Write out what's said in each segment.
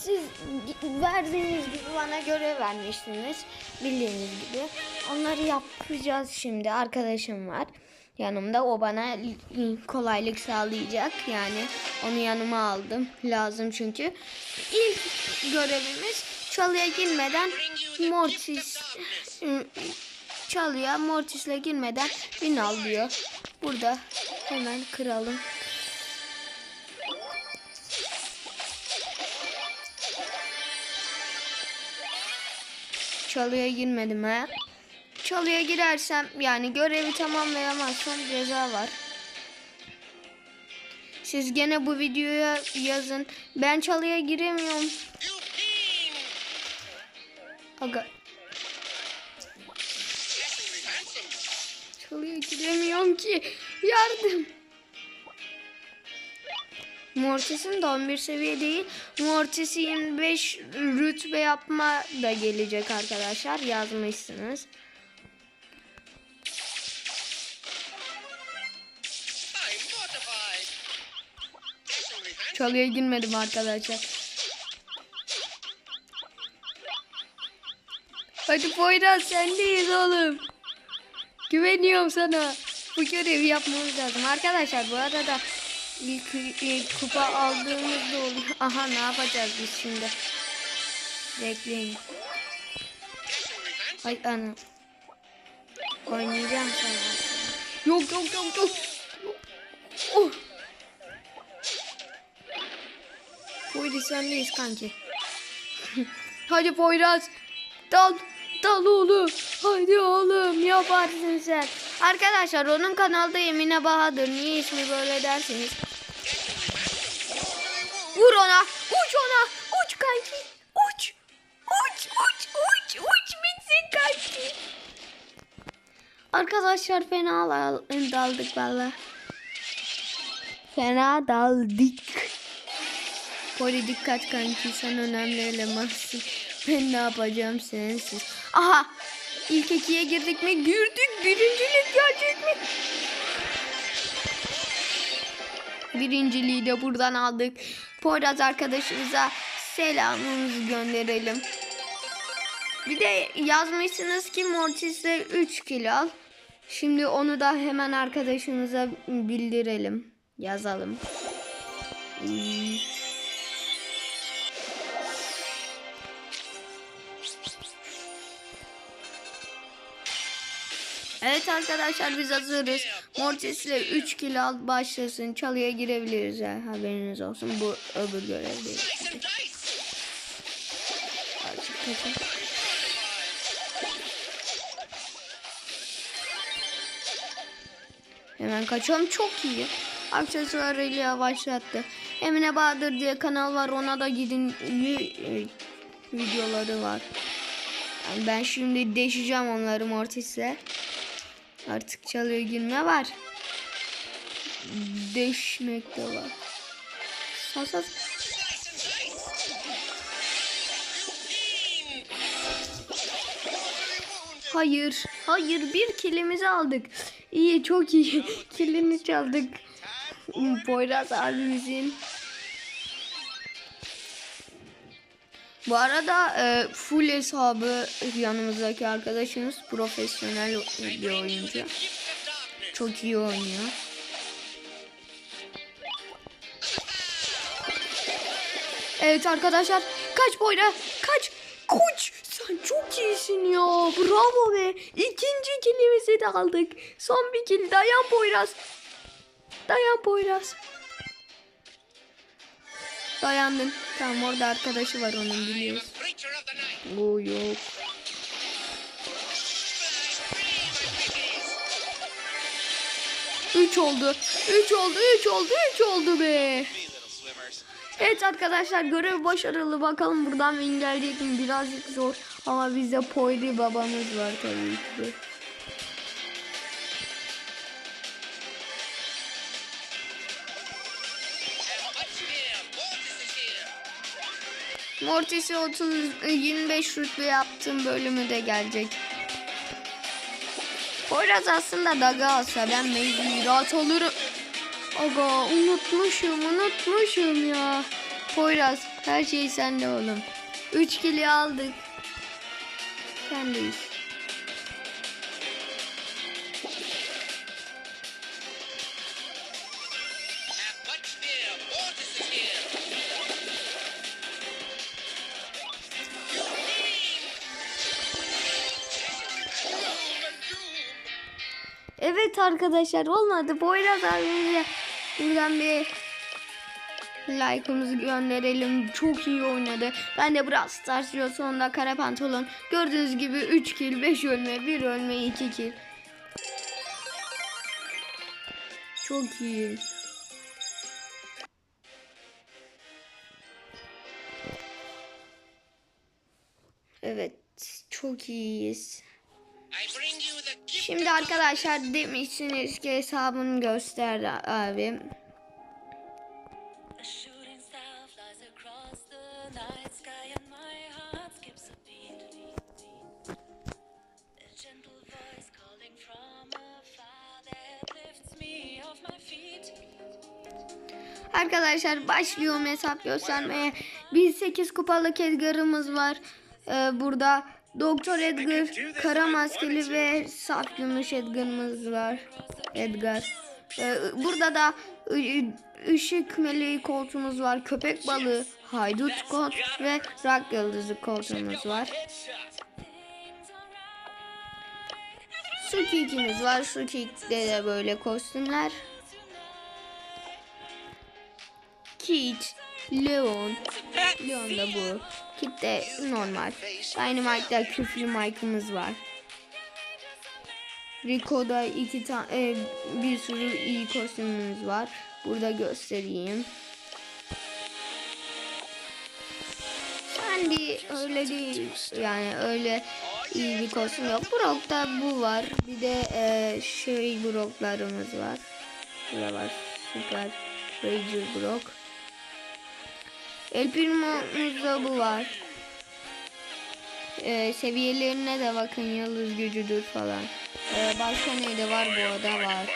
Siz verdiğiniz gibi bana görev vermiştiniz. Bildiğiniz gibi. Onları yapacağız şimdi. Arkadaşım var yanımda. O bana kolaylık sağlayacak. Yani onu yanıma aldım. Lazım çünkü. İlk görevimiz çalıya girmeden Mortis çalıya Mortis'le girmeden bin al diyor. Burada hemen kıralım. Çalıya girmedim ha. Çalıya girersem yani görevi tamamlayamazsam ceza var. Siz gene bu videoya yazın. Ben çalıya giremiyorum. Aga. Çalıya giremiyorum ki. Yardım. Mortis'in de 11 seviye değil. Mortis'i 25 rütbe yapma da gelecek arkadaşlar. Yazmışsınız. Çalıya girmedim arkadaşlar. Hadi Poyraz sendeyiz oğlum. Güveniyorum sana. Bu görevi yapmamız lazım. Arkadaşlar bu arada ilk, ilk kupa aldığımızda oluyor. Aha ne yapacağız biz şimdi? Bekleyin. Ay ana. Oynayacağım sana. Yok yok yok yok. Oh. Poyraz sendeyiz kanki. Hadi Poyraz. Dal. Dal oğlum. Hadi oğlum yaparsın sen. Arkadaşlar onun kanalda Emine Bahadır. Niye ismi böyle dersiniz? Vur ona. Uç ona. Uç kanki. Uç. Uç uç uç uç bitsin kanki. Arkadaşlar fena dal- daldık valla. Fena daldık. Poli dikkat kanki sen önemli elemansın. Ben ne yapacağım sensiz. Aha ilk ikiye girdik mi? Girdik. Birincilik? Birinciliği de buradan aldık. Poyraz arkadaşımıza selamımızı gönderelim. Bir de yazmışsınız ki Mortis'le 3 kilo al. Şimdi onu da hemen arkadaşımıza bildirelim. Yazalım. Hmm. Evet arkadaşlar biz hazırız. Mortis'le 3 kilo al başlasın. Çalıya girebiliriz ya. Haberiniz olsun. Bu öbür görev değil. Hemen kaçalım. Çok iyi. Aksesuarıyla yavaşlattı. Emine Bahadır diye kanal var. Ona da gidin. E, videoları var. Yani ben şimdi deşeceğim onları Mortis'le. Artık çalıyor girme var. Deşmek de var. Sas sas. Hayır. Hayır bir kilimizi aldık. İyi çok iyi. Kilini çaldık. Poyraz abimizin. Bu arada e, full hesabı yanımızdaki arkadaşımız profesyonel bir oyuncu. Çok iyi oynuyor. Evet arkadaşlar kaç boyla kaç? Koç sen çok iyisin ya. Bravo be. İkinci kilimizi de aldık. Son bir kil. Dayan Poyraz. Dayan Poyraz dayandın. Tamam orada arkadaşı var onun biliyoruz o yok. 3 oldu. 3 oldu 3 oldu 3 oldu be. Evet arkadaşlar görev başarılı. Bakalım buradan win gelecek mi? Birazcık zor. Ama bizde Poyri babamız var tabii ki Mortis'i 30 25 rütbe yaptığım bölümü de gelecek. Poyraz aslında daga alsa ben mecburi rahat olurum. Aga unutmuşum unutmuşum ya. Poyraz her şey sende oğlum. 3 kili aldık. Sendeyiz. Arkadaşlar olmadı. Poyraz abimize buradan bir like'ımızı gönderelim. Çok iyi oynadı. Ben de Brawl Stars diyor sonunda kara pantolon. Gördüğünüz gibi 3 kill, 5 ölme, 1 ölme, 2 kill. Çok iyi. Evet, çok iyiyiz. Şimdi arkadaşlar demişsiniz ki hesabını göster abi. A shooting star flies across the night sky, and my heart skips a beat. A gentle voice calling from afar that lifts me off my feet. Arkadaşlar başlıyorum hesap göstermeye. 1008 kupalık Edgar'ımız var. Ee, burada Doktor Edgar, Kara Maskeli ve Saf Gümüş Edgar'ımız var. Edgar. Ee, burada da ı- Işık Meleği koltuğumuz var. Köpek Balığı, Haydut Kolt ve Rak Yıldızı koltuğumuz var. Sukik'imiz var. Sukik'te de böyle kostümler. Kit, Leon, Leon da bu. Kit de normal. Dynamite'da küflü Mike'ımız var. Rico'da iki tane bir sürü iyi kostümümüz var. Burada göstereyim. Sandy öyle değil. Yani öyle iyi bir kostüm yok. Brock'ta bu var. Bir de e, şey Brock'larımız var. Burada var. Süper Ranger Brock. El Primo'muzda bu var. Ee, seviyelerine de bakın yıldız gücüdür falan. Ee, başka neydi var bu arada var.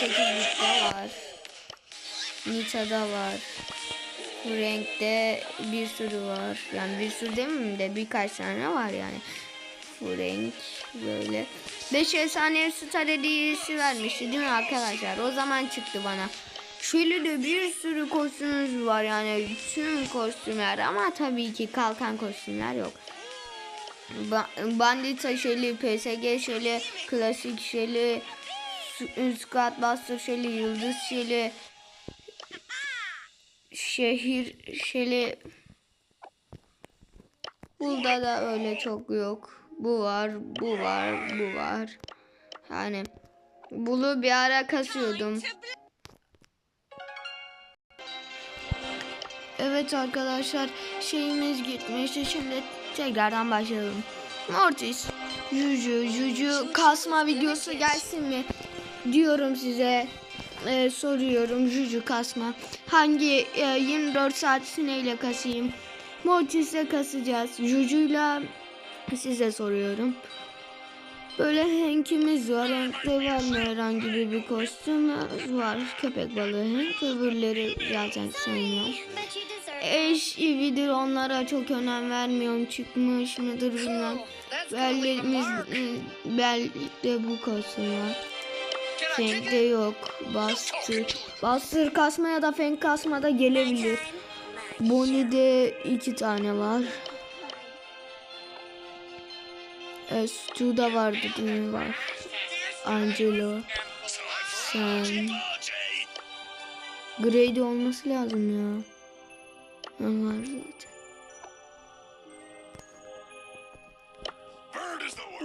8 bitte var. Nita'da var. Frank'te bir sürü var. Yani bir sürü demeyeyim de birkaç tane var yani. Frank böyle. 5 efsane star hediyesi vermişti değil mi arkadaşlar? O zaman çıktı bana. Şöyle de bir sürü kostümümüz var yani tüm kostümler ama tabii ki kalkan kostümler yok. Ba- Bandita şeli, PSG şeli, klasik Su- Squad Buster şeli, Yıldız şeli, şehir şeli. Burada da öyle çok yok. Bu var, bu var, bu var. Yani bunu bir ara kasıyordum. Evet arkadaşlar şeyimiz gitmişti. Şimdi tekrardan başlayalım. Mortis, Juju, Juju kasma videosu gelsin mi? Diyorum size. Ee, soruyorum Juju kasma. Hangi e, 24 saat sineyle kasayım? Mortis'le kasacağız. Juju'yla size soruyorum. Böyle Hank'imiz var. Hank'te var mı herhangi bir kostüm? Var. Köpek balığı Hank. Öbürleri zaten sevmiyorum. Eş evidir onlara çok önem vermiyorum. Çıkmış mıdır bilmem. Bellerimiz bellikte bu kostüm var. Fank'te yok. Bastır. Bastır kasma ya da Fank kasma da gelebilir. Bonnie'de iki tane var. E, Stu'da vardı değil mi? Var. Angelo. Sen. Grady olması lazım ya. Ha, var zaten.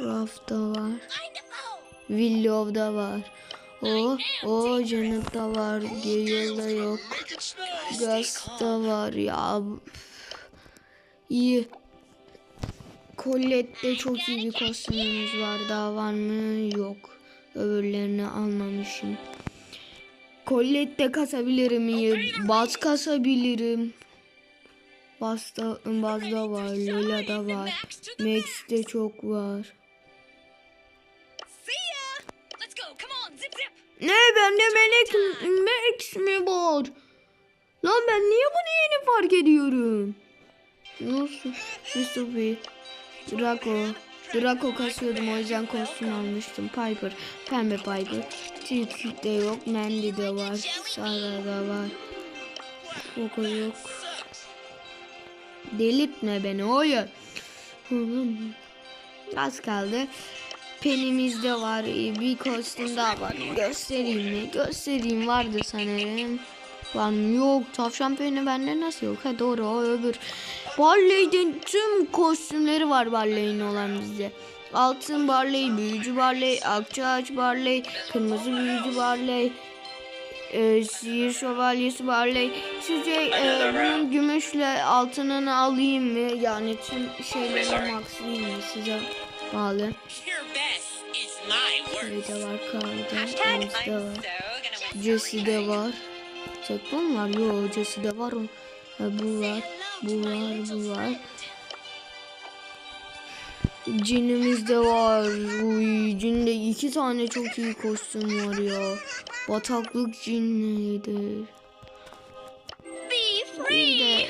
Raf'ta var. Willow'da var. O, o Janet'ta var. Gale'da yok. Gus'ta var ya. İyi. Colette'de çok iyi bir kostümümüz var. Daha var mı? Yok. Öbürlerini almamışım. Colette kasabilirim iyi. Baz kasabilirim. Bazda, Bazda var. Var. Max'te çok var. Come on, zip zip! Ne bende melek Max mi var? Lan ben niye bunu yeni fark ediyorum? Nasıl? Yusufi. Draco. Draco kasıyordum o yüzden kostüm almıştım. Piper. Pembe Piper. Tilkit de yok. Mandy de var. Sara da var. Poco yok. Delirtme beni hayır. Az kaldı. Penimiz de var. Bir kostüm daha var. Göstereyim mi? Göstereyim vardı sanırım. Var mı? Yok. Tavşan peni bende nasıl yok? Ha doğru o öbür. Barley'den tüm kostümleri var Barley'in olan bizde. Altın Barley, Büyücü Barley, Akçaağaç Barley, Kırmızı Büyücü Barley, e, Sihir Şövalyesi Barley. Sizce e, bunun gümüşle altınını alayım mı? Yani tüm şeyleri maxlayayım mı size bağlı. Worst. Şeyde var, Rams'da so var. win. Jesse'de var. Mu var? Yo Jesse'de var o. Ha, bu var. Bu var. Bu var. Cinimizde var. Uy, cinde iki tane çok iyi kostüm var ya. Bataklık cin nedir? Be Bir de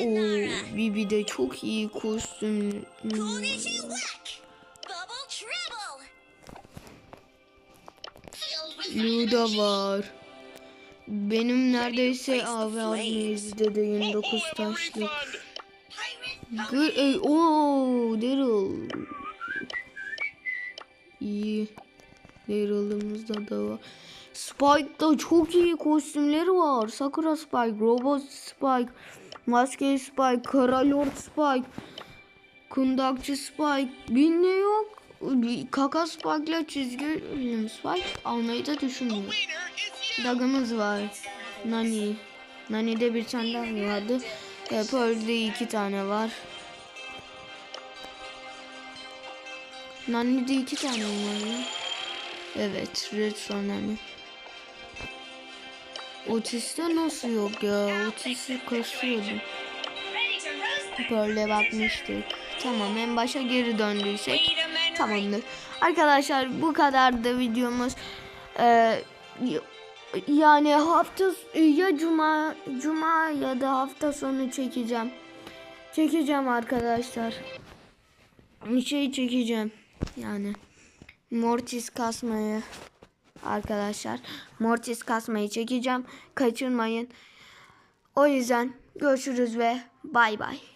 o Bibi de çok iyi kostüm. Luda var. Benim neredeyse abi Azmeyiz'de de 29 taşlık. Gı e, ooo Daryl. İyi. Daryl'ımızda da var. Spike'da çok iyi kostümleri var. Sakura Spike, Robot Spike, Maske Spike, Kara Spike, Kundakçı Spike. Bir ne yok. Bir Kaka Spike'la çizgi film Spike almayı da düşünmüyorum. Dagımız var. Nani. Nani'de bir tane daha vardı. Pearl'de iki tane var. Nani'de iki tane var ya? Evet. Red Son Nani. Otis'te nasıl yok ya? Otis'i kasıyordum. Pearl'e bakmıştık. Tamam en başa geri döndüysek. Tamamdır. Arkadaşlar bu kadar da videomuz. Ee, yani hafta ya cuma cuma ya da hafta sonu çekeceğim. Çekeceğim arkadaşlar. Şey çekeceğim. Yani Mortis kasmayı arkadaşlar. Mortis kasmayı çekeceğim. Kaçırmayın. O yüzden görüşürüz ve bay bay.